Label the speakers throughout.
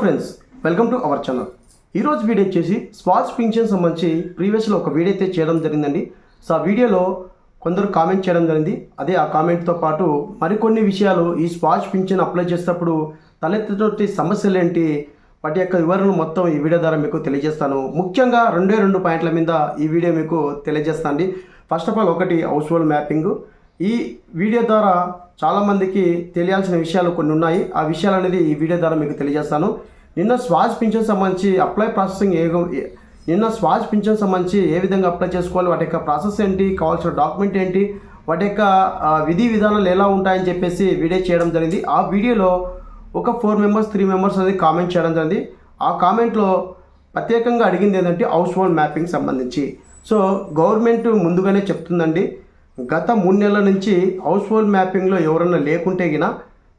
Speaker 1: Friends welcome to our channel ఈరోజు video వచ్చేసి spots పింఛన్ సంబంధించి ప్రీవియస్లో ఒక వీడియో అయితే చేయడం జరిగిందండి. సో ఆ వీడియోలో కొందరు కామెంట్ చేయడం జరిగింది. అదే ఆ కామెంట్తో పాటు మరికొన్ని విషయాలు ఈ స్పాట్స్ పింఛన్ అప్లై చేసేటప్పుడు తలెత్తుతోటి సమస్యలు ఏంటి? వాటి యొక్క వివరణ మొత్తం ఈ వీడియో ద్వారా మీకు తెలియజేస్తాను. ముఖ్యంగా రెండే రెండు పాయింట్ల మీద ఈ వీడియో మీకు తెలియజేస్తాను అండి ఫస్ట్ ఆఫ్ ఆల్ ఒకటి హౌస్ హోల్డ్ మ్యాపింగ్ ఈ వీడియో ద్వారా చాలామందికి తెలియాల్సిన విషయాలు కొన్ని ఉన్నాయి. ఆ విషయాలు అనేది ఈ వీడియో ద్వారా మీకు తెలియజేస్తాను. నిన్న స్వాజ్ పింఛన్ సంబంధించి అప్లై ప్రాసెసింగ్ ఏ నిన్న స్వాజ్ పింఛన్ సంబంధించి ఏ విధంగా అప్లై చేసుకోవాలి వాటి యొక్క ప్రాసెస్ ఏంటి కావాల్సిన డాక్యుమెంట్ ఏంటి వాటి యొక్క విధి విధానాలు ఎలా ఉంటాయని చెప్పేసి వీడియో చేయడం జరిగింది. ఆ వీడియోలో ఒక ఫోర్ మెంబర్స్ త్రీ మెంబర్స్ అనేది కామెంట్ చేయడం జరిగింది. ఆ కామెంట్లో ప్రత్యేకంగా అడిగింది ఏంటంటే హౌస్ హోల్డ్ మ్యాపింగ్ సంబంధించి. సో గవర్నమెంట్ ముందుగానే చెప్తుందండి గత మూడు నెలల నుంచి హౌస్ హోల్డ్ మ్యాపింగ్లో ఎవరన్నా లేకుంటే గిన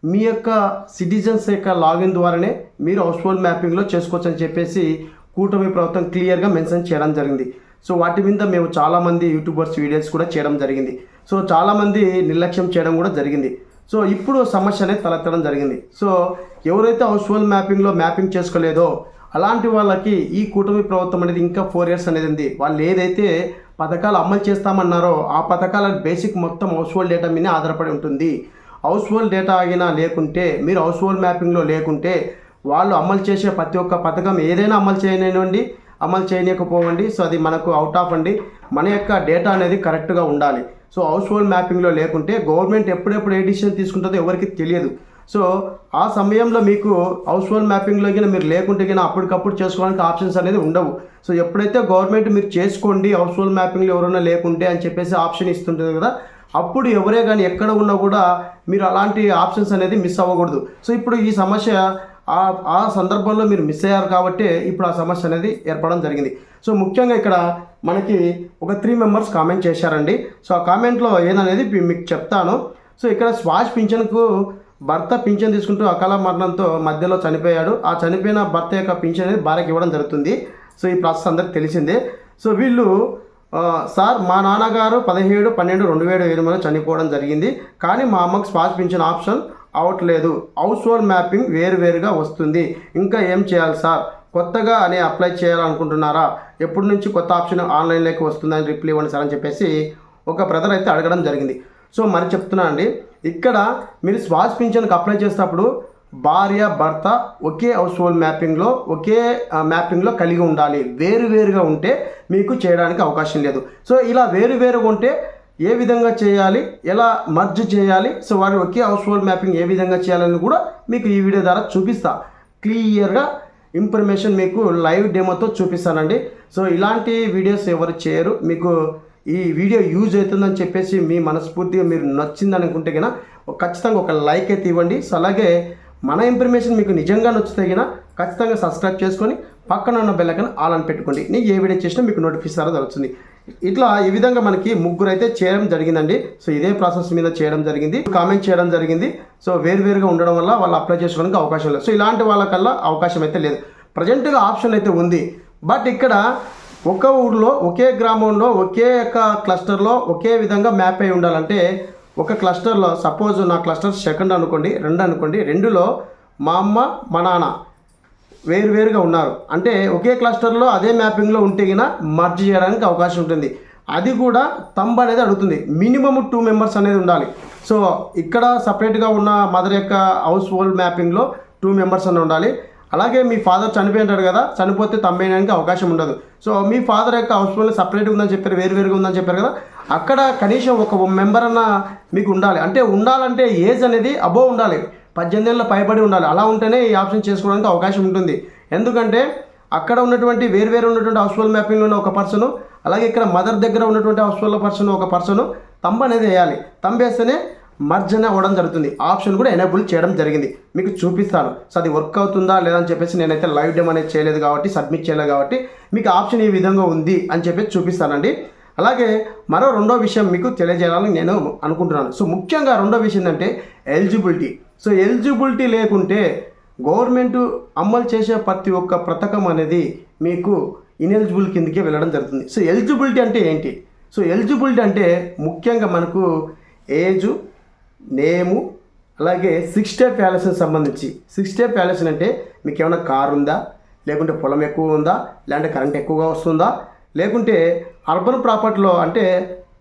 Speaker 1: మీ యొక్క సిటిజన్స్ యొక్క లాగిన్ ద్వారానే మీరు హౌస్ హోల్డ్ మ్యాపింగ్లో చేసుకోవచ్చు అని చెప్పేసి కూటమి ప్రభుత్వం క్లియర్గా మెన్షన్ చేయడం జరిగింది. సో వాటి మీద మేము చాలామంది యూట్యూబర్స్ వీడియోస్ కూడా చేయడం జరిగింది. సో చాలామంది నిర్లక్ష్యం చేయడం కూడా జరిగింది. సో ఇప్పుడు సమస్య అనేది తలెత్తడం జరిగింది. సో ఎవరైతే హౌస్ హోల్డ్ మ్యాపింగ్లో మ్యాపింగ్ చేసుకోలేదో అలాంటి వాళ్ళకి ఈ కూటమి ప్రభుత్వం అనేది ఇంకా ఫోర్ ఇయర్స్ అనేది ఉంది. వాళ్ళు ఏదైతే పథకాలు అమలు చేస్తామన్నారో ఆ పథకాల బేసిక్ మొత్తం హౌస్ హోల్డ్ డేటా మీదే ఆధారపడి ఉంటుంది. హౌస్ హోల్డ్ డేటా అయినా లేకుంటే మీరు హౌస్ హోల్డ్ మ్యాపింగ్లో లేకుంటే వాళ్ళు అమలు చేసే ప్రతి ఒక్క పథకం ఏదైనా అమలు చేయనివ్వండి అమలు చేయలేకపోవండి సో అది మనకు అవుట్ ఆఫ్ అండి. మన యొక్క డేటా అనేది కరెక్ట్గా ఉండాలి. సో హౌస్ హోల్డ్ మ్యాపింగ్లో లేకుంటే గవర్నమెంట్ ఎప్పుడెప్పుడు ఏ డిసిషన్ తీసుకుంటుందో ఎవరికి తెలియదు. సో ఆ సమయంలో మీకు హౌస్ హోల్డ్ మ్యాపింగ్లో కానీ మీరు లేకుంటే కానీ అప్పటికప్పుడు చేసుకోవడానికి ఆప్షన్స్ అనేది ఉండవు. సో ఎప్పుడైతే గవర్నమెంట్ మీరు చేసుకోండి హౌస్ హోల్డ్ మ్యాపింగ్లో ఎవరైనా లేకుంటే అని చెప్పేసి ఆప్షన్ ఇస్తుంటుంది కదా అప్పుడు ఎవరే కానీ ఎక్కడ ఉన్నా కూడా మీరు అలాంటి ఆప్షన్స్ అనేది మిస్ అవ్వకూడదు. సో ఇప్పుడు ఈ సమస్య ఆ ఆ సందర్భంలో మీరు మిస్ అయ్యారు కాబట్టి ఇప్పుడు ఆ సమస్య అనేది ఏర్పడడం జరిగింది. సో ముఖ్యంగా ఇక్కడ మనకి ఒక త్రీ మెంబర్స్ కామెంట్ చేశారండి. సో ఆ కామెంట్లో ఏదనేది మీకు చెప్తాను. సో ఇక్కడ స్వాష్ పింఛన్కు భర్త పింఛన్ తీసుకుంటూ అకాల మరణంతో మధ్యలో చనిపోయాడు. ఆ చనిపోయిన భర్త యొక్క పింఛన్ అనేది భార్యకి ఇవ్వడం జరుగుతుంది. సో ఈ ప్రాసెస్ అందరికి తెలిసిందే. సో వీళ్ళు సార్ మా నాన్నగారు పదిహేడు పన్నెండు రెండు వేల ఎనిమిదిలో చనిపోవడం జరిగింది. కానీ మా అమ్మకు స్పాస్ పింఛన్ ఆప్షన్ అవట్లేదు. హౌస్ హోల్డ్ మ్యాపింగ్ వేరువేరుగా వస్తుంది. ఇంకా ఏం చేయాలి సార్? కొత్తగా అని అప్లై చేయాలనుకుంటున్నారా? ఎప్పటి నుంచి కొత్త ఆప్షన్ ఆన్లైన్లోకి వస్తుందని రిప్లై ఇవ్వండి సార్ అని చెప్పేసి ఒక బ్రదర్ అయితే అడగడం జరిగింది. సో మరి చెప్తున్నా అండి ఇక్కడ మీరు స్వాస్ పింఛన్కి అప్లై చేసేటప్పుడు భార్య భర్త ఒకే హౌస్ హోల్డ్ మ్యాపింగ్లో ఒకే మ్యాపింగ్లో కలిగి ఉండాలి. వేరు వేరుగా ఉంటే మీకు చేయడానికి అవకాశం లేదు. సో ఇలా వేరు వేరుగా ఉంటే ఏ విధంగా చేయాలి ఎలా మర్జ్ చేయాలి సో వారి ఒకే హౌస్ హోల్డ్ మ్యాపింగ్ ఏ విధంగా చేయాలని కూడా మీకు ఈ వీడియో ద్వారా చూపిస్తా. క్లియర్గా ఇన్ఫర్మేషన్ మీకు లైవ్ డెమోతో చూపిస్తానండి. సో ఇలాంటి వీడియోస్ ఎవరు చేయరు మీకు ఈ వీడియో యూజ్ అవుతుందని చెప్పేసి మీ మనస్ఫూర్తిగా మీరు నచ్చింది అనుకుంటే కనుక ఖచ్చితంగా ఒక లైక్ అయితే ఇవ్వండి. సో అలాగే మన ఇన్ఫర్మేషన్ మీకు నిజంగా నచ్చితే కనుక ఖచ్చితంగా సబ్స్క్రైబ్ చేసుకొని పక్కన ఉన్న బెల్లకన్ ఆల్ అని పెట్టుకోండి. నేను ఏ వీడియో చేసినా మీకు నోటిఫికేషన్ అనేది వస్తుంది. ఇట్లా ఈ విధంగా మనకి ముగ్గురు అయితే చేయడం జరిగిందండి. సో ఇదే ప్రాసెస్ మీద చేయడం జరిగింది. కామెంట్ చేయడం జరిగింది. సో వేరువేరుగా ఉండడం వల్ల వాళ్ళు అప్లై చేసుకోవడానికి అవకాశం లేదు. సో ఇలాంటి వాళ్ళకల్లా అవకాశం అయితే లేదు. ప్రజెంట్గా ఆప్షన్ అయితే ఉంది. బట్ ఇక్కడ ఒక ఊర్లో ఒకే గ్రామంలో ఒకే యొక్క క్లస్టర్లో ఒకే విధంగా మ్యాప్ అయి ఉండాలంటే ఒక క్లస్టర్లో సపోజ్ నా క్లస్టర్ సెకండ్ అనుకోండి రెండు అనుకోండి రెండులో మా అమ్మ మా నాన్న వేరువేరుగా ఉన్నారు. అంటే ఒకే క్లస్టర్లో అదే మ్యాపింగ్లో ఉంటే గిన మర్జ్ చేయడానికి అవకాశం ఉంటుంది. అది కూడా తంబ్ అనేది అడుగుతుంది. మినిమం టూ మెంబర్స్ అనేది ఉండాలి. సో ఇక్కడ సపరేట్గా ఉన్న మదర్ యొక్క హౌస్ హోల్డ్ మ్యాపింగ్లో టూ మెంబర్స్ అని ఉండాలి. అలాగే మీ ఫాదర్ చనిపోయి ఉంటాడు కదా చనిపోతే తమ్మేయడానికి అవకాశం ఉండదు. సో మీ ఫాదర్ యొక్క హౌస్ హోల్డ్ సపరేట్గా ఉందని చెప్పారు వేరు వేరుగా ఉందని చెప్పారు కదా అక్కడ కనీసం ఒక మెంబర్ అన్న మీకు ఉండాలి. అంటే ఉండాలంటే ఏజ్ అనేది అబోవ్ ఉండాలి. పద్దెనిమిది ఏళ్ళ పైబడి ఉండాలి. అలా ఉంటేనే ఈ ఆప్షన్ చేసుకోవడానికి అవకాశం ఉంటుంది. ఎందుకంటే అక్కడ ఉన్నటువంటి వేరు వేరు ఉన్నటువంటి హౌస్ఫుల్ మ్యాపింగ్లో ఉన్న ఒక పర్సన్ అలాగే ఇక్కడ మదర్ దగ్గర ఉన్నటువంటి హౌస్ఫుల్ పర్సన్ ఒక పర్సన్ తంబ అనేది వేయాలి. తంబేస్తేనే మర్జన అవ్వడం జరుగుతుంది. ఆప్షన్ కూడా ఎనేబుల్ చేయడం జరిగింది. మీకు చూపిస్తాను. సో అది వర్క్ అవుతుందా లేదా అని చెప్పేసి నేనైతే లైవ్ డెమ్ అనేది చేయలేదు కాబట్టి సబ్మిట్ చేయలేదు కాబట్టి మీకు ఆప్షన్ ఈ విధంగా ఉంది అని చెప్పేసి చూపిస్తానండి. అలాగే మరో రెండో విషయం మీకు తెలియజేయాలని నేను అనుకుంటున్నాను. సో ముఖ్యంగా రెండో విషయం ఏంటంటే ఎలిజిబిలిటీ. సో ఎలిజిబిలిటీ లేకుంటే గవర్నమెంట్ అమలు చేసే ప్రతి ఒక్క పథకం అనేది మీకు ఇనెలిజిబుల్ కిందకే వెళ్ళడం జరుగుతుంది. సో ఎలిజిబిలిటీ అంటే ఏంటి? సో ఎలిజిబిలిటీ అంటే ముఖ్యంగా మనకు ఏజు నేము అలాగే సిక్స్ డే ప్యాలెస్కి సంబంధించి. సిక్స్ డే ప్యాలెస్ అంటే మీకు ఏమైనా కారు ఉందా? లేకుంటే పొలం ఎక్కువ ఉందా? లేదంటే కరెంట్ ఎక్కువగా వస్తుందా? లేకుంటే అర్బన్ ప్రాపర్టీలో అంటే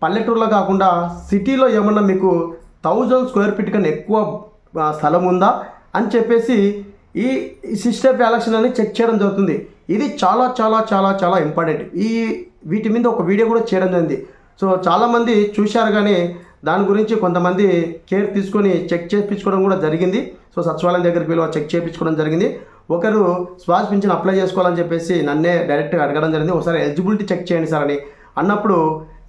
Speaker 1: పల్లెటూరులో కాకుండా సిటీలో ఏమన్నా మీకు థౌజండ్ స్క్వేర్ ఫీట్ కన్నా ఎక్కువ స్థలం ఉందా? అని చెప్పేసి ఈ సిస్టర్ ప్యాలెక్షన్ అని చెక్ చేయడం జరుగుతుంది. ఇది చాలా చాలా చాలా చాలా ఇంపార్టెంట్ ఈ వీటి మీద ఒక వీడియో కూడా చేయడం జరిగింది. సో చాలామంది చూశారు కానీ దాని గురించి కొంతమంది కేర్ తీసుకొని చెక్ చేయించుకోవడం కూడా జరిగింది. సో సచివాలయం దగ్గరికి వెళ్ళి చెక్ చేయించుకోవడం జరిగింది. ఒకరు శ్వాస పింఛన్ అప్లై చేసుకోవాలని చెప్పేసి నన్నే డైరెక్ట్గా అడగడం జరిగింది. ఒకసారి ఎలిజిబిలిటీ చెక్ చేయండి సార్ అని అన్నప్పుడు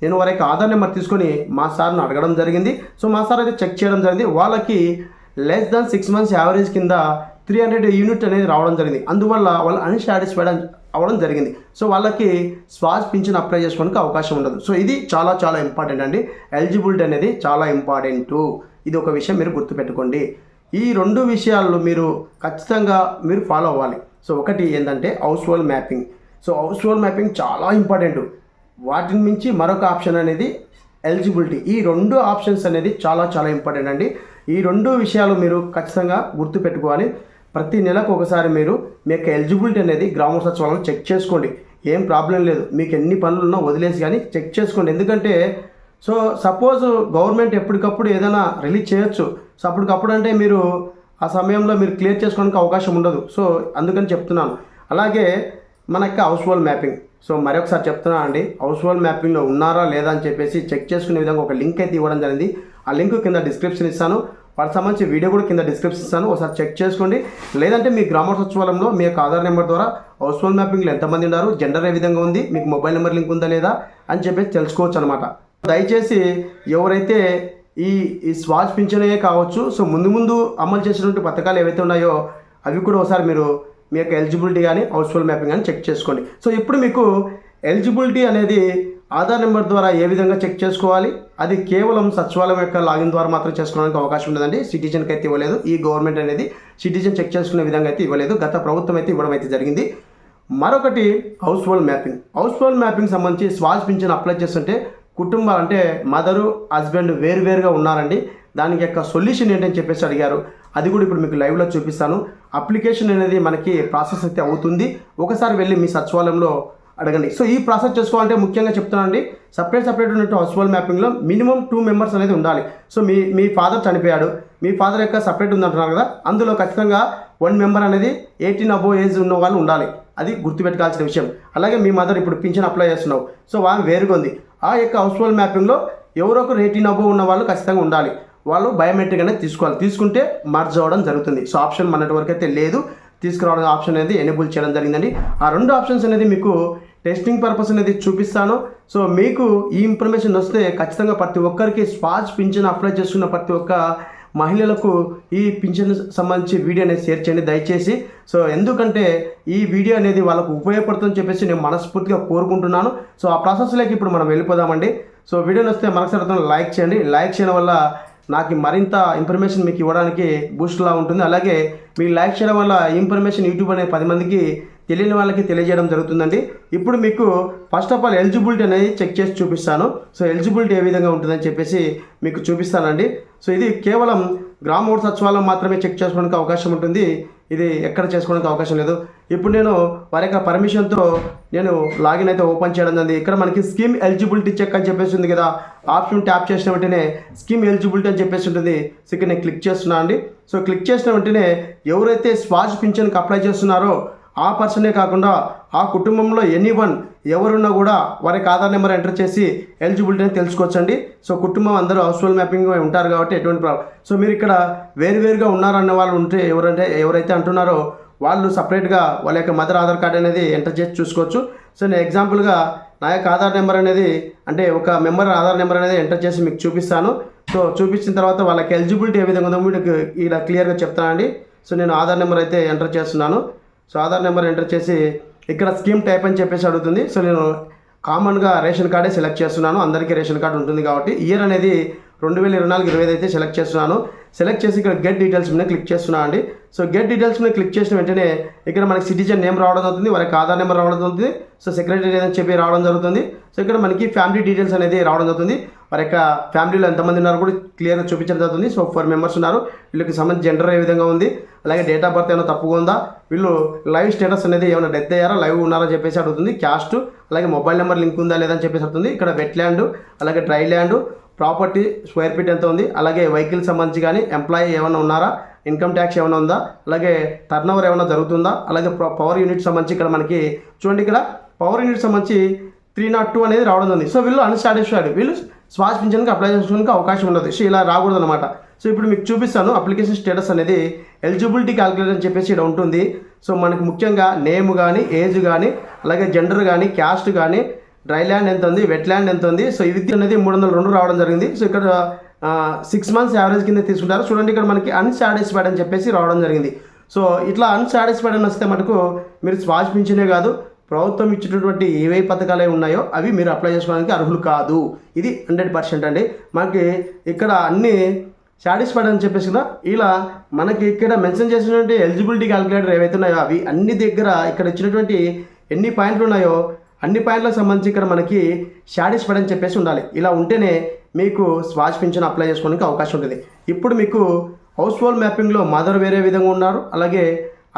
Speaker 1: నేను వారి యొక్క ఆధార్ నెంబర్ తీసుకొని మా సార్ను అడగడం జరిగింది. సో మా సార్ అయితే చెక్ చేయడం జరిగింది. వాళ్ళకి less than six months average కింద త్రీ హండ్రెడ్ యూనిట్ అనేది రావడం జరిగింది. అందువల్ల వాళ్ళు అన్సాటిస్ఫైడ్ అవ్వడం జరిగింది. సో వాళ్ళకి శ్వాస పింఛన్ అప్లై చేసుకోవడానికి అవకాశం ఉండదు. సో ఇది చాలా చాలా ఇంపార్టెంట్ అండి. ఎలిజిబిలిటీ అనేది చాలా ఇంపార్టెంట్ ఇది ఒక విషయం మీరు గుర్తుపెట్టుకోండి. ఈ రెండు విషయాల్లో మీరు ఖచ్చితంగా మీరు ఫాలో అవ్వాలి. సో ఒకటి ఏంటంటే household mapping so household mapping చాలా ఇంపార్టెంట్ వాటిని మించి మరొక ఆప్షన్ అనేది ఎలిజిబిలిటీ ఈ రెండు ఆప్షన్స్ అనేది చాలా చాలా ఇంపార్టెంట్ అండి. ఈ రెండు విషయాలు మీరు ఖచ్చితంగా గుర్తుపెట్టుకోవాలి. ప్రతి నెలకు ఒకసారి మీరు మీ యొక్క ఎలిజిబిలిటీ అనేది గ్రామ సచివాలయం చెక్ చేసుకోండి. ఏం ప్రాబ్లం లేదు. మీకు ఎన్ని పనులు ఉన్నా వదిలేసి కానీ చెక్ చేసుకోండి. ఎందుకంటే సో సపోజ్ గవర్నమెంట్ ఎప్పటికప్పుడు ఏదైనా రిలీజ్ చేయొచ్చు. సో అప్పటికప్పుడు అంటే మీరు ఆ సమయంలో మీరు క్లియర్ చేసుకోవడానికి అవకాశం ఉండదు. సో అందుకని చెప్తున్నాను. అలాగే మన యొక్క హౌస్ హోల్డ్ మ్యాపింగ్. సో మరొకసారి చెప్తున్నాను అండి. హౌస్ హోల్డ్ మ్యాపింగ్లో ఉన్నారా లేదా అని చెప్పేసి చెక్ చేసుకునే విధంగా ఒక లింక్ అయితే ఇవ్వడం జరిగింది. ఆ లింక్ కింద డిస్క్రిప్షన్ ఇస్తాను. వాటికి సంబంధించి వీడియో కూడా కింద డిస్క్రిప్షన్ ఇస్తాను. ఒకసారి చెక్ చేసుకోండి. లేదంటే మీ గ్రామ సచివాలయంలో మీ యొక్క ఆధార్ నెంబర్ ద్వారా హౌస్ హోల్డ్ మ్యాపింగ్లో ఎంతమంది ఉన్నారు జెండర్ ఏ విధంగా ఉంది మీకు మొబైల్ నెంబర్ లింక్ ఉందా లేదా అని చెప్పేసి తెలుసుకోవచ్చు అనమాట దయచేసి ఎవరైతే ఈ ఈ స్వాచ్ పింఛనే కావచ్చు సో ముందు ముందు అమలు చేసినటువంటి పథకాలు ఏవైతే ఉన్నాయో అవి కూడా ఒకసారి మీరు మీ యొక్క ఎలిజిబిలిటీ కానీ హౌస్ హోల్డ్ మ్యాపింగ్ కానీ చెక్ చేసుకోండి. సో ఇప్పుడు మీకు ఎలిజిబిలిటీ అనేది ఆధార్ నెంబర్ ద్వారా ఏ విధంగా చెక్ చేసుకోవాలి? అది కేవలం సచివాలయం యొక్క లాగిన్ ద్వారా మాత్రం చేసుకోవడానికి అవకాశం ఉండదండి సిటిజన్కి అయితే ఇవ్వలేదు. ఈ గవర్నమెంట్ అనేది సిటిజన్ చెక్ చేసుకునే విధంగా అయితే ఇవ్వలేదు. గత ప్రభుత్వం అయితే ఇవ్వడం అయితే జరిగింది. మరొకటి house hold mapping. House hold mapping సంబంధించి స్వాస్ పింఛన్ అప్లై చేస్తుంటే కుటుంబాలు అంటే మదరు హస్బెండ్ వేరువేరుగా ఉన్నారండి. దానికి యొక్క సొల్యూషన్ ఏంటని చెప్పేసి అడిగారు. అది కూడా ఇప్పుడు మీకు లైవ్లో చూపిస్తాను. అప్లికేషన్ అనేది మనకి ప్రాసెస్ అయితే అవుతుంది. ఒకసారి వెళ్ళి మీ సచివాలయంలో అడగండి. సో ఈ ప్రాసెస్ చేసుకోవాలంటే ముఖ్యంగా చెప్తున్నానండి సపరేట్ సపరేట్ ఉన్నట్టు హౌస్ హోల్డ్ మ్యాపింగ్లో మినిమం టూ మెంబర్స్ అనేది ఉండాలి. సో మీ మీ ఫాదర్ చనిపోయాడు మీ ఫాదర్ యొక్క సపరేట్ ఉందంటున్నారు కదా అందులో ఖచ్చితంగా వన్ మెంబర్ అనేది ఎయిటీన్ అబో ఏజ్ ఉన్న వాళ్ళు ఉండాలి. అది గుర్తుపెట్టుకోవాల్సిన విషయం. అలాగే మీ మదర్ ఇప్పుడు పింఛన్ అప్లై చేస్తున్నావు. సో వాళ్ళు వేరుగా ఉంది. ఆ యొక్క హౌస్ హోల్డ్ మ్యాపింగ్లో ఎవరో ఒకరు ఎయిటీన్ అబోవ్ ఉన్న వాళ్ళు ఖచ్చితంగా ఉండాలి. వాళ్ళు బయోమెట్రిక్ అనేది తీసుకోవాలి. తీసుకుంటే మర్జ్ అవ్వడం జరుగుతుంది. సో ఆప్షన్ మనటి వరకు అయితే లేదు. తీసుకురావడం ఆప్షన్ అనేది ఎనేబుల్ చేయడం జరిగిందండి. ఆ రెండు ఆప్షన్స్ అనేది మీకు టెస్టింగ్ పర్పస్ అనేది చూపిస్తాను. సో మీకు ఈ ఇన్ఫర్మేషన్ వస్తే ఖచ్చితంగా ప్రతి ఒక్కరికి స్పాచ్ పింఛన్ అప్లై చేసుకున్న ప్రతి ఒక్క మహిళలకు ఈ పింఛన్ సంబంధించి వీడియో అనేది షేర్ చేయండి దయచేసి. సో ఎందుకంటే ఈ వీడియో అనేది వాళ్ళకు ఉపయోగపడుతుందని చెప్పేసి నేను మనస్ఫూర్తిగా కోరుకుంటున్నాను. సో ఆ ప్రాసెస్లోకి ఇప్పుడు మనం వెళ్ళిపోదామండి. సో వీడియోని వస్తే మనకు లైక్ చేయండి. లైక్ చేయడం వల్ల నాకు మరింత ఇన్ఫర్మేషన్ మీకు ఇవ్వడానికి బూస్ట్లా ఉంటుంది. అలాగే మీరు లైక్ చేయడం వల్ల ఈ ఇన్ఫర్మేషన్ యూట్యూబ్ అనే పది మందికి తెలియని వాళ్ళకి తెలియజేయడం జరుగుతుందండి. ఇప్పుడు మీకు ఫస్ట్ ఆఫ్ ఆల్ ఎలిజిబిలిటీ అనేది చెక్ చేసి చూపిస్తాను. సో ఎలిజిబిలిటీ ఏ విధంగా ఉంటుందని చెప్పేసి మీకు చూపిస్తానండి. సో ఇది కేవలం గ్రామ ఓటు సచివాలయం మాత్రమే చెక్ చేసుకోవడానికి అవకాశం ఉంటుంది. ఇది ఎక్కడ చేసుకోవడానికి అవకాశం లేదు. ఇప్పుడు నేను వారి యొక్క పర్మిషన్తో నేను లాగిన్ అయితే ఓపెన్ చేయడం జరిగింది. ఇక్కడ మనకి స్కీమ్ ఎలిజిబిలిటీ చెక్ అని చెప్పేసి ఉంది కదా. ఆప్షన్ ట్యాప్ చేసిన వెంటనే స్కీమ్ ఎలిజిబిలిటీ అని చెప్పేసి ఉంటుంది. సో ఇక్కడ నేను క్లిక్ చేస్తున్నాను అండి. సో క్లిక్ చేసిన వెంటనే ఎవరైతే స్వాజ్ పింఛన్కి అప్లై చేస్తున్నారో ఆ పర్సనే కాకుండా ఆ కుటుంబంలో ఎనీ వన్ ఎవరున్నా కూడా వారికి ఆధార్ నెంబర్ ఎంటర్ చేసి ఎలిజిబిలిటీ అని తెలుసుకోవచ్చండి. సో కుటుంబం అందరూ హౌస్ఫుల్ మ్యాపింగ్ ఉంటారు కాబట్టి ఎటువంటి ప్రాబ్లం సో మీరు ఇక్కడ వేరువేరుగా ఉన్నారన్న వాళ్ళు ఉంటే ఎవరంటే ఎవరైతే అంటున్నారో వాళ్ళు సపరేట్గా వాళ్ళ యొక్క మదర్ ఆధార్ కార్డ్ అనేది ఎంటర్ చేసి చూసుకోవచ్చు. సో నేను ఎగ్జాంపుల్గా నా యొక్క ఆధార్ నెంబర్ అనేది అంటే ఒక మెంబర్ ఆధార్ నెంబర్ అనేది ఎంటర్ చేసి మీకు చూపిస్తాను. సో చూపించిన తర్వాత వాళ్ళకి ఎలిజిబిలిటీ ఏ విధంగా ఉందో మీకు ఇలా క్లియర్గా చెప్తానండి. సో నేను ఆధార్ నెంబర్ అయితే ఎంటర్ చేస్తున్నాను. సో ఆధార్ నెంబర్ ఎంటర్ చేసి ఇక్కడ స్కీమ్ టైప్ అని చెప్పేసి అడుగుతుంది. సో నేను కామన్గా రేషన్ కార్డే సెలెక్ట్ చేస్తున్నాను. అందరికీ రేషన్ కార్డు ఉంటుంది కాబట్టి ఇయర్ అనేది రెండు వేల ఇరవై నాలుగు ఇరవై ఐదు అయితే సెలెక్ట్ చేస్తున్నాను. సెలెక్ట్ చేసి ఇక్కడ గెట్ డీటెయిల్స్ మీద క్లిక్ చేస్తున్నా అండి. సో గెట్ డీటెయిల్స్ మీద క్లిక్ చేసిన వెంటనే ఇక్కడ మనకి సిటిజన్ నేమ్ రావడం జరుగుతుంది వారికి ఆధార్ నెంబర్ రావడం జరుగుతుంది సో సెక్రటరీ అని చెప్పి రావడం జరుగుతుంది. సో ఇక్కడ మనకి ఫ్యామిలీ డీటెయిల్స్ అనేది రావడం జరుగుతుంది. వారి యొక్క ఫ్యామిలీలో ఎంతమంది ఉన్నారు కూడా క్లియర్గా చూపించడం జరుగుతుంది. సో ఫోర్ మెంబర్స్ ఉన్నారు. వీళ్ళకి సంబంధించి జెండర్ ఏ విధంగా ఉంది అలాగే డేట్ ఆఫ్ బర్త్ ఏమైనా తప్పుగా ఉందా వీళ్ళు లైవ్ స్టేటస్ అనేది ఏమైనా డెత్ అయ్యారా లైవ్ ఉన్నారా చెప్పేసి అడుగుతుంది. క్యాస్ట్ అలాగే మొబైల్ నెంబర్ లింక్ ఉందా లేదని చెప్పేసి అడుగుతుంది. ఇక్కడ వెట్ ల్యాండ్ అలాగే dry land property square feet ఎంత ఉంది? అలాగే వెహికల్ సంబంధించి కానీ ఎంప్లాయీ ఏమైనా ఉన్నారా? ఇన్కమ్ ట్యాక్స్ ఏమైనా ఉందా? అలాగే టర్న్ ఓవర్ ఏమైనా జరుగుతుందా? అలాగే పవర్ యూనిట్ సంబంధించి ఇక్కడ మనకి చూడండి ఇక్కడ. పవర్ యూనిట్ సంబంధించి త్రీ నాట్ టూ అనేది రావడం ఉంది సో వీళ్ళు అన్సాటిస్ఫైడ్ వీళ్ళు స్వాస్ పింఛన్కి అప్లై చేసుకోవడానికి అవకాశం ఉండదు సో ఇలా రాకూడదు అనమాట సో ఇప్పుడు మీకు చూపిస్తాను. అప్లికేషన్ స్టేటస్ అనేది ఎలిజిబిలిటీ క్యాలిక్యులేటర్ అని చెప్పేసి ఇక్కడ ఉంటుంది. సో మనకి ముఖ్యంగా నేమ్ కానీ ఏజ్ కానీ అలాగే జెండర్ కానీ క్యాస్ట్ కానీ డ్రై ల్యాండ్ ఎంత ఉంది? వెట్ ల్యాండ్ ఎంత ఉంది? సో ఇది అనేది మూడు వందల రెండు రావడం జరిగింది. సో ఇక్కడ సిక్స్ మంత్స్ యావరేజ్ కింద తీసుకుంటారు. చూడండి ఇక్కడ మనకి అన్సాటిస్ఫైడ్ అని చెప్పేసి రావడం జరిగింది. సో ఇట్లా అన్సాటిస్ఫైడ్ అని వస్తే మటుకు మీరు స్వాస్ పింఛనే కాదు ప్రభుత్వం ఇచ్చినటువంటి ఏవే పథకాలు ఉన్నాయో అవి మీరు అప్లై చేసుకోవడానికి అర్హులు కాదు. ఇది హండ్రెడ్ పర్సెంట్ అండి. మనకి ఇక్కడ అన్ని సాటిస్ఫైడ్ అని చెప్పేసి కదా ఇలా మనకి ఇక్కడ మెన్షన్ చేసినటువంటి ఎలిజిబిలిటీ క్యాలిక్యులేటర్ ఏవైతే ఉన్నాయో అవి అన్ని దగ్గర ఇక్కడ ఇచ్చినటువంటి ఎన్ని పాయింట్లు ఉన్నాయో అన్ని పాయింట్లకు సంబంధించి ఇక్కడ మనకి సాటిస్ఫైడ్ అని చెప్పేసి ఉండాలి. ఇలా ఉంటేనే మీకు స్వాచ్ పింఛన్ అప్లై చేసుకోవడానికి అవకాశం ఉంటుంది. ఇప్పుడు మీకు హౌస్ హోల్డ్ మ్యాపింగ్లో మదర్ వేరే విధంగా ఉన్నారు అలాగే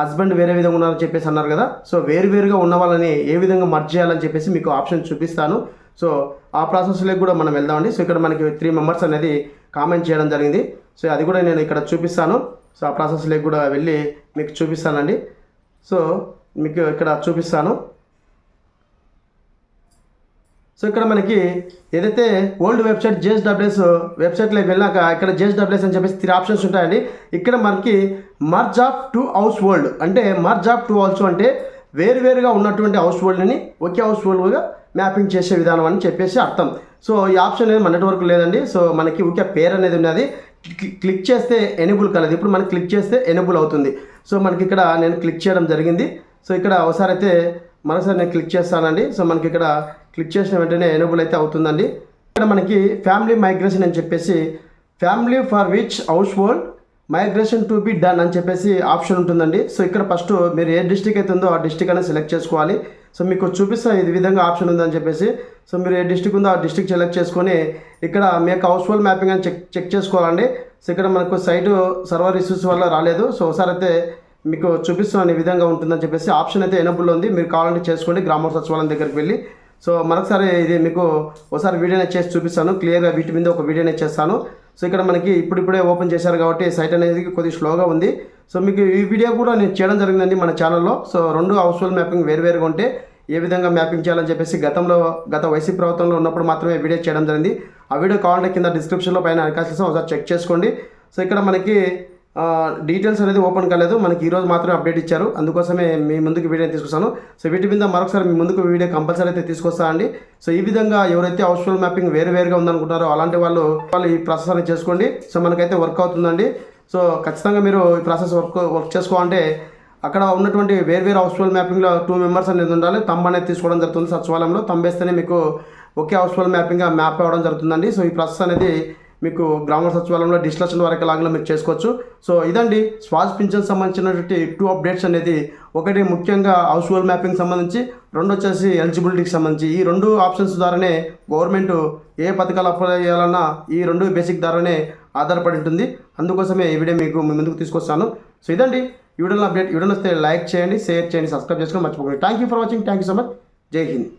Speaker 1: హస్బెండ్ వేరే విధంగా ఉన్నారని చెప్పేసి అన్నారు కదా. సో వేరు వేరుగా ఉన్న వాళ్ళని ఏ విధంగా మర్జ్ చేయాలని చెప్పేసి మీకు ఆప్షన్ చూపిస్తాను. సో ఆ ప్రాసెస్లోకి కూడా మనం వెళ్దామండి. సో ఇక్కడ మనకి త్రీ మెంబర్స్ అనేది కామెంట్ చేయడం జరిగింది. సో అది కూడా నేను ఇక్కడ చూపిస్తాను. సో ఆ ప్రాసెస్లోకి కూడా వెళ్ళి మీకు చూపిస్తానండి. సో మీకు ఇక్కడ చూపిస్తాను. సో ఇక్కడ మనకి ఏదైతే ఓల్డ్ వెబ్సైట్ జేఎస్డబ్ల్యూఎస్ వెబ్సైట్లోకి వెళ్ళాక ఇక్కడ జేఎస్డబ్ల్యూఎస్ అని చెప్పేసి త్రీ ఆప్షన్స్ ఉంటాయండి. ఇక్కడ మనకి merge of two household అంటే మర్జ్ ఆఫ్ టూ హౌస్ అంటే వేరువేరుగా ఉన్నటువంటి హౌస్ హోల్డ్ని ఒకే హౌస్ హోల్డ్గా మ్యాపింగ్ చేసే విధానం అని చెప్పేసి అర్థం. సో ఈ ఆప్షన్ అనేది మన వరకు లేదండి. సో మనకి ఒకే పేరు అనేది ఉన్నది. క్లిక్ చేస్తే ఎనేబుల్ కలదు. ఇప్పుడు మనం క్లిక్ చేస్తే ఎనేబుల్ అవుతుంది. సో మనకి ఇక్కడ నేను క్లిక్ చేయడం జరిగింది. సో ఇక్కడ ఒకసారి అయితే మరోసారి నేను క్లిక్ చేస్తానండి. సో మనకి ఇక్కడ క్లిక్ చేసిన వెంటనే ఎనేబుల్ అయితే అవుతుందండి. ఇక్కడ మనకి ఫ్యామిలీ మైగ్రేషన్ అని చెప్పేసి family for which household migration to be done అని చెప్పేసి ఆప్షన్ ఉంటుందండి. సో ఇక్కడ ఫస్ట్ మీరు ఏ డిస్టిక్ అయితే ఉందో ఆ డిస్టిక్ అనేది సెలెక్ట్ చేసుకోవాలి. సో మీకు చూపిస్తా ఇది విధంగా ఆప్షన్ ఉందని చెప్పేసి సో మీరు ఏ డిస్టిక్ ఉందో ఆ డిస్టిక్ సెలెక్ట్ చేసుకొని ఇక్కడ మీ యొక్క హౌస్ హోల్డ్ మ్యాపింగ్ అని చెక్ చెక్ చేసుకోవాలండి. సో ఇక్కడ మనకు సైట్ సర్వర్ ఇష్యూస్ వల్ల రాలేదు. సో ఒకసారి అయితే మీకు చూపిస్తున్నాను ఈ విధంగా ఉంటుందని చెప్పేసి ఆప్షన్ అయితే ఎనబుల్ ఉంది. మీరు కావాలంటే చేసుకోండి. గ్రామ సచివాలయం దగ్గరికి వెళ్ళి. సో మరొకసారి ఇది మీకు ఒకసారి వీడియోనే చేసి చూపిస్తాను. క్లియర్గా వీటి మీద ఒక వీడియోనే చేస్తాను. సో ఇక్కడ మనకి ఇప్పుడిప్పుడే ఓపెన్ చేశారు కాబట్టి సైట్ అనేది కొద్దిగా స్లోగా ఉంది. సో మీకు ఈ వీడియో కూడా నేను చేయడం జరిగిందండి మన ఛానల్లో. సో రెండు హౌస్ఫుల్ మ్యాపింగ్ వేరువేరుగా ఉంటే ఏ విధంగా మ్యాపింగ్ చేయాలని చెప్పేసి గతంలో గత వైసీపీ ప్రభుత్వంలో ఉన్నప్పుడు మాత్రమే వీడియో చేయడం జరిగింది. ఆ వీడియో కావాలంటే కింద డిస్క్రిప్షన్లో పైన అవకాశం ఒకసారి చెక్ చేసుకోండి. సో ఇక్కడ మనకి డీటెయిల్స్ అనేది ఓపెన్ కాలేదు. మనకి ఈరోజు మాత్రమే అప్డేట్ ఇచ్చారు. అందుకోసమే మీ ముందుకు వీడియో తీసుకొస్తాను. సో వీటి మీద మరొకసారి మీ ముందుకు వీడియో కంపల్సరీ అయితే తీసుకొస్తా అండి. సో ఈ విధంగా ఎవరైతే హౌస్ఫుల్ మ్యాపింగ్ వేరు వేరుగా ఉందనుకుంటారో అలాంటి వాళ్ళు వాళ్ళు ఈ ప్రాసెస్ అనేది చేసుకోండి. సో మనకైతే వర్క్ అవుతుందండి. సో ఖచ్చితంగా మీరు ఈ ప్రాసెస్ వర్క్ వర్క్ చేసుకోవాలంటే అక్కడ ఉన్నటువంటి వేర్వేరు హౌస్ఫుల్ మ్యాపింగ్లో టూ మెంబర్స్ అనేది ఉండాలి. తమ్ అనేది తీసుకోవడం జరుగుతుంది సచివాలయంలో. తంబేస్తేనే మీకు ఒకే హౌస్ఫుల్ మ్యాపింగ్గా మ్యాప్ అవ్వడం జరుగుతుందండి. సో ఈ ప్రాసెస్ అనేది మీకు గ్రామ సచివాలయంలో డిస్కషన్ వరకు లాగా మీరు చేసుకోవచ్చు. సో ఇదండి స్వాస్ పింఛన్ సంబంధించినటువంటి టూ అప్డేట్స్ అనేది. ఒకటి ముఖ్యంగా హౌస్ హోల్డ్ మ్యాపింగ్ సంబంధించి రెండు వచ్చేసి ఎలిజిబిలిటీకి సంబంధించి. ఈ రెండు ఆప్షన్స్ ద్వారానే గవర్నమెంట్ ఏ పథకాలు అప్లై చేయాలన్నా ఈ రెండు బేసిక్ ద్వారానే ఆధారపడి ఉంటుంది. అందుకోసమే ఈ వీడియో మీకు మీ ముందుకు తీసుకొస్తాను. సో ఇదండి. ఈ వీడియోలో అప్డేట్ వీడియోని వస్తే లైక్ చేయండి షేర్ చేయండి సబ్స్క్రైబ్ చేసుకొని మర్చిపోకండి. Thank you for watching thank you so much Jai Hind